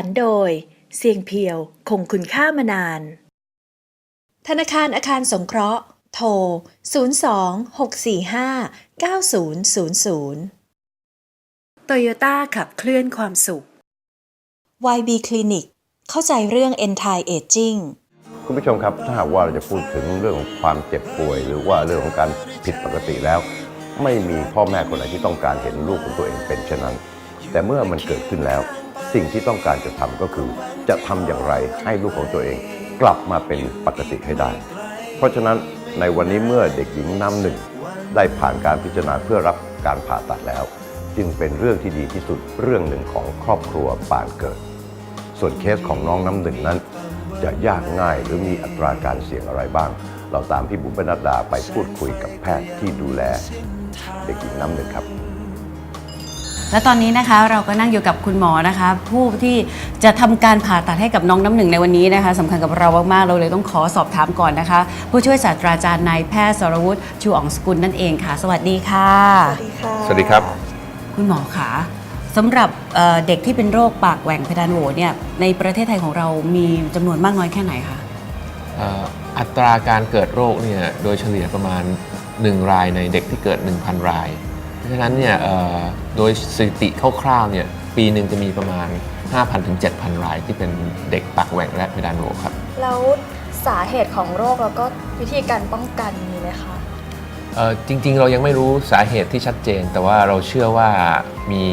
ฝันโดย เสียงเพียว คงคุณค่ามานาน ธนาคารอาคารสงเคราะห์ โทร 02 645 9000 โตโยต้าขับเคลื่อนความสุข YB Clinic เข้าใจเรื่อง Anti Aging คุณผู้ชมครับ ถ้าหากว่าเราจะพูดถึงเรื่องของความเจ็บป่วย หรือว่าเรื่องของการผิดปกติแล้ว ไม่มีพ่อแม่คนไหนที่ต้องการเห็นลูกของตัวเองเป็นเช่นนั้น แต่เมื่อมันเกิดขึ้นแล้ว สิ่งที่ต้องการจะทำก็คือ จะทำอย่างไรให้ลูกของตัวเองกลับมาเป็นปกติให้ได้ เพราะฉะนั้นในวันนี้เมื่อเด็กหญิงน้ำหนึ่ง ได้ผ่านการพิจารณาเพื่อรับการผ่าตัดแล้ว จึงเป็นเรื่องที่ดีที่สุดเรื่องหนึ่งของครอบครัวปานเกิด ส่วนเคสของน้องน้ำหนึ่งนั้น จะยากง่ายหรือมีอัตราการเสี่ยงอะไรบ้าง เราตามพี่บุ๋มปนัดดาไปพูดคุยกับแพทย์ที่ดูแล เด็กหญิงน้ำหนึ่งครับ และตอนนี้นะคะเราก็นั่งอยู่กับคุณหมอนะคะ ผู้ที่จะทำการผ่าตัดให้กับน้องน้ำหนึ่งในวันนี้นะคะสำคัญกับเรามากๆเราเลยต้องขอสอบถามก่อนนะคะ ผู้ช่วยศาสตราจารย์นายแพทย์สรวุฒิชูอ่องสกุลนั่นเองค่ะ สวัสดีค่ะ สวัสดีครับ คุณหมอคะสำหรับเอ่อเด็กที่เป็นโรคปากแหว่งเพดานโหวเนี่ยในประเทศไทยของเรามีจำนวนมากน้อยแค่ไหนคะ เอ่ออัตราการเกิดโรคเนี่ยโดยเฉลี่ยประมาณ 1 รายในเด็กที่เกิด 1,000 รายเพ ราะฉะนั้นเนี่ยเอ่อโดยสถิติคร่าวๆเนี่ยปีหนึ่งจะมีประมาณ 5,000ถึง7,000 รายที่เป็นเด็กปากแหว่งและเพดานโหวครับ แล้วสาเหตุของโรคแล้วก็วิธีการป้องกันมีไหมคะเอ่อจริงๆ เรายังไม่รู้สาเหตุที่ชัดเจน แต่ว่าเราเชื่อว่ามี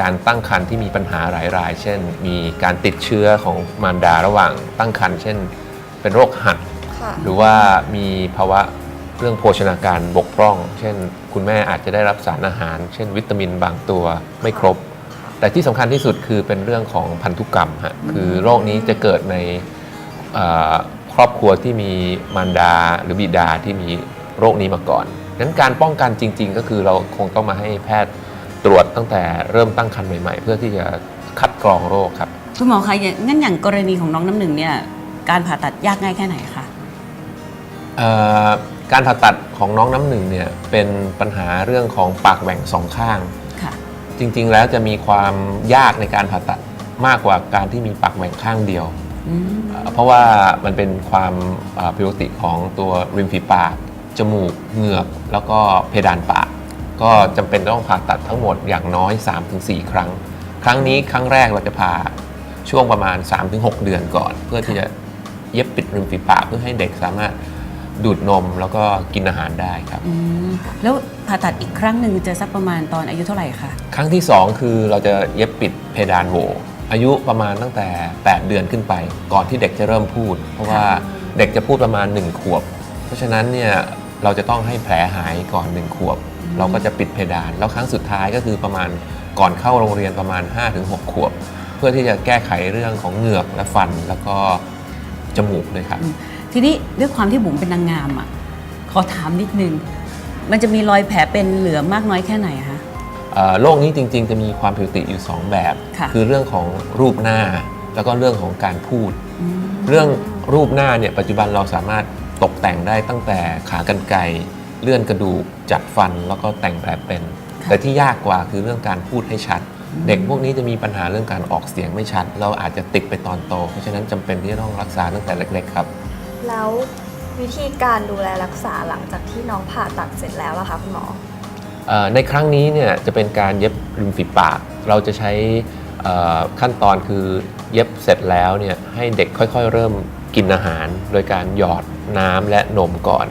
การตั้งครรภ์ที่มีปัญหาหลายราย เช่น มีการติดเชื้อของมารดาระหว่างตั้งครรภ์เช่น เป็นโรคหัดค่ะหรือว่ามีภาวะ เรื่องโภชนาการบกพร่อง เช่น คุณแม่อาจจะได้รับสารอาหาร เช่น วิตามินบางตัวไม่ครบ แต่ที่สำคัญที่สุดคือเป็นเรื่องของพันธุกรรมฮะคือโรคนี้จะเกิดในเอ่อครอบครัวที่มีมารดาหรือบิดาที่มีโรคนี้มาก่อนนั้นการป้องกันจริง ๆ ก็คือเราคงต้องมาให้แพทย์ตรวจตั้งแต่เริ่มตั้งครรภ์ใหม่ๆ เพื่อที่จะคัดกรองโรคครับคุณหมอคะอย่างงั้นอย่างกรณีของน้องน้ำหนึ่งเนี่ยการผ่าตัดยากง่ายแค่ไหนคะเอ่อ การผ่าตัดของน้องน้ำหนึ่งเนี่ยเป็นปัญหาเรื่องของปากแหว่งสองข้าง ค่ะ จริง ๆ แล้วจะมีความยากในการผ่าตัดมากกว่าการที่มีปากแหว่งข้างเดียว อืมเอ่อเพราะว่ามันเป็นความเอ่อผิดปกติของตัวริมฝีปาก จมูก เหงือก แล้วก็เพดานปาก ก็จำเป็นต้องผ่าตัดทั้งหมดอย่างน้อย 3-4 ครั้ง ครั้งนี้ครั้งแรกเราจะผ่าช่วงประมาณ 3-6 เดือนก่อน เพื่อที่จะเย็บปิดริมฝีปากเพื่อให้เด็กสามารถ ดูดนมแล้วก็กินอาหารได้ครับ อืมแล้วผ่าตัดอีกครั้งหนึ่งจะสักประมาณตอนอายุเท่าไหร่คะ ครั้งที่ 2 คือเราจะเย็บปิดเพดานโหวอายุประมาณตั้งแต่ 8 เดือนขึ้นไป ก่อนที่เด็กจะเริ่มพูด เพราะว่าเด็กจะพูดประมาณ 1 ขวบ เพราะฉะนั้นเนี่ยเราจะต้องให้แผลหายก่อน 1 ขวบ เราก็จะปิดเพดาน แล้วครั้งสุดท้ายก็คือประมาณก่อนเข้าโรงเรียนประมาณ 5-6 ขวบ เพื่อที่จะแก้ไขเรื่องของเหงือกและฟันแล้วก็จมูกด้วยครับ ทีนี้ด้วยความที่บุ๋มเป็นนางงามอะขอถามนิดนึง มันจะมีรอยแผลเป็นเหลือมากน้อยแค่ไหนคะ เอ่อโรคนี้จริงๆ จะมีความผิดปกติอยู่ 2 แบบค่ะอเรื่องของรูปหน้า แล้วก็เรื่องของการพูดอืมเรื่องรูปหน้าเนี่ยปัจจุบันเราสามารถตกแต่งได้ตั้งแต่ขากรรไกรเลื่อนกระดูกจัดฟันแล้วก็แต่งแผลเป็นแต่ที่ยากกว่าคือเรื่องการพูดให้ชัด เด็กพวกนี้จะมีปัญหาเรื่องการออกเสียงไม่ชัด เราอาจจะติดไปตอนโต เพราะฉะนั้นจำเป็นที่จะต้องรักษาตั้งแต่เล็กๆครับ แล้ววิธีการดูแลรักษาหลังจากที่น้องผ่าตัดเสร็จแล้วล่ะคะคุณหมออในครั้งนี้เนี่ยจะเป็นการเย็บริมฝีปาก เราจะใช้ขั้นตอนคือเย็บเสร็จแล้วเนี่ยให้เด็กค่อยๆ เริ่มกินอาหาร โดยการหยอดน้ำและนมก่อน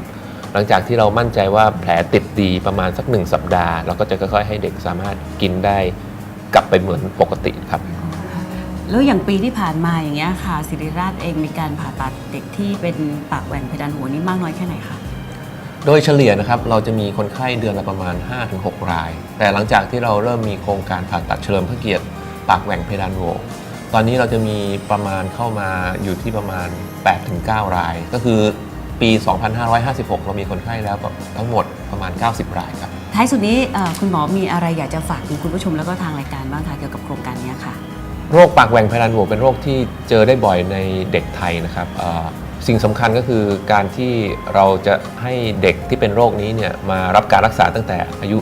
หลังจากที่เรามั่นใจว่าแผลติดดีประมาณสักหนึ่งสัปดาห์ เราก็จะค่อยๆ ให้เด็กสามารถกินได้กลับไปเหมือนปกติครับ แล้วอย่างปีที่ผ่านมาอย่างเงี้ยค่ะศิริราชเองมีการผ่าตัดเด็กที่เป็นปากแหว่งเพดานโหวนี่มากน้อยแค่ไหนคะโดยเฉลี่ยนะครับเราจะมีคนไข้เดือนละประมาณ 5-6 ราย แต่หลังจากที่เราเริ่มมีโครงการผ่าตัดเฉลิมพระเกียรติ ปากแหว่งเพดานโหวตอนนี้เราจะมีประมาณเข้ามาอยู่ที่ประมาณ 8-9 ราย ก็คือปี 2556 เรามีคนไข้แล้วทั้งหมดประมาณ 90 รายครับท้ายสุดนี้เอ่อคุณหมอมีอะไรอยากจะฝากถึงคุณผู้ชมแล้วก็ทางรายการบ้างคะเกี่ยวกับโครงการเนี้ยค่ะ โรคปากแหว่งเพดานโหวเป็นโรคที่เจอได้บ่อยในเด็กไทยนะครับสิ่งสำคัญก็คือการที่เราจะให้เด็กที่เป็นโรคนี้เนี่ยมารับการรักษาตั้งแต่อายุ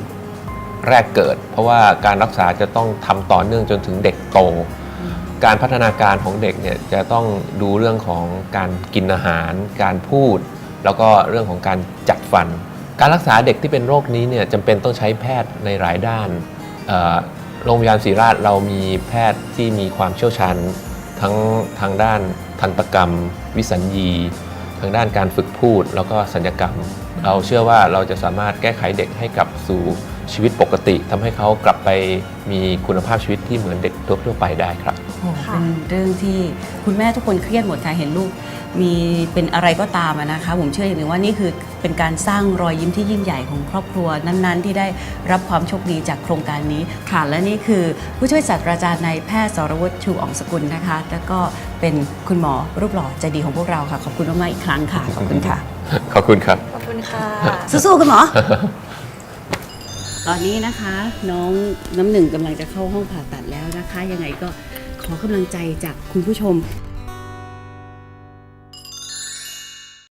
แรกเกิด เพราะว่าการรักษาจะต้องทำต่อเนื่องจนถึงเด็กโต การพัฒนาการของเด็กเนี่ยจะต้องดูเรื่องของการกินอาหาร การพูด แล้วก็เรื่องของการจัดฟัน การรักษาเด็กที่เป็นโรคนี้เนี่ยจำเป็นต้องใช้แพทย์ในหลายด้าน โรงพยาบาลศรีราชเรามีแพทย์ที่มีความเชี่ยวชาญทั้งทางด้านทันตกรรม วิสัญญี ทางด้านการฝึกพูด แล้วก็สัญญกรรม เราเชื่อว่าเราจะสามารถแก้ไขเด็กให้กลับสู่ชีวิตปกติทำให้เขากลับไปมีคุณภาพชีวิตที่เหมือนเด็กทั่วไปได้ครับ โอ้เป็นเรื่องที่คุณแม่ทุกคนเครียดหมดค่ะเห็นลูก มีเป็นอะไรก็ตามอะนะคะ ผมเชื่ออย่างหนึ่งว่านี่คือเป็นการสร้างรอยยิ้มที่ยิ่งใหญ่ของครอบครัวนั้นๆ ที่ได้รับความโชคดีจากโครงการนี้ค่ะและนี่คือผู้ช่วยศาสตราจารย์นายแพทย์สรวุฒิชูอ่องสกุลนะคะ แล้วก็เป็นคุณหมอรูปหล่อใจดีของพวกเราค่ะขอบคุณมากๆอีกครั้งค่ะขอบคุณค่ะ ขอบคุณครับ ขอบคุณค่ะ สู้ๆคุณหมอ ตอนนี้นะคะ น้องน้ำหนึ่งกำลังจะเข้าห้องผ่าตัดแล้วนะคะ ยังไงก็ ขอกำลังใจจากคุณผู้ชม